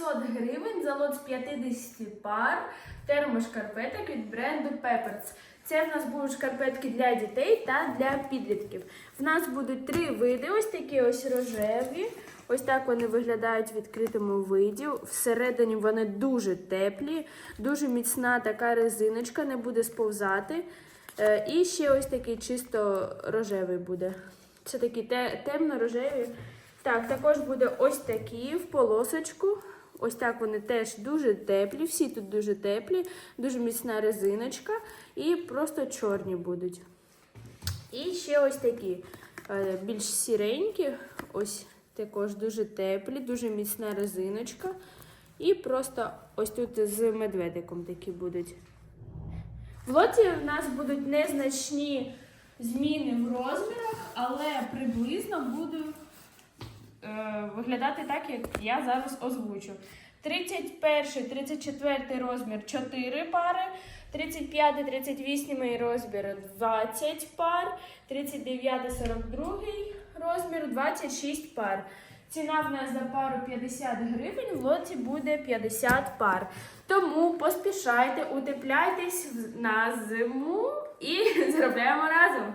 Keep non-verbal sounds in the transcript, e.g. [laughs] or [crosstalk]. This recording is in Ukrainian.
500 гривень за лот з 50 пар термошкарпеток від бренду Pepper's. Це в нас будуть шкарпетки для дітей та для підлітків. В нас будуть три види: ось такі ось рожеві. Ось так вони виглядають в відкритому виді. Всередині вони дуже теплі, дуже міцна така резиночка, не буде сповзати. Е, І ще ось такий чисто рожевий буде. Це такі темно-рожеві. Так, також буде ось такі в полосочку. Ось так вони теж дуже теплі, всі тут дуже теплі, дуже міцна резиночка і просто чорні будуть. І ще ось такі е, більш сіренькі, ось також дуже теплі, дуже міцна резиночка. І просто ось тут з медведиком такі будуть. В лоті в нас будуть незначні зміни в розмірах, але приблизно будуть виглядати так, як я зараз озвучу. 31, 34 розмір 4 пари, 35, 38 розмір 20 пар, 39, 42 розмір 26 пар. Ціна в нас за пару 50 гривень, в лоті буде 50 пар. Тому поспішайте, утепляйтесь на зиму і [laughs] заробляємо разом.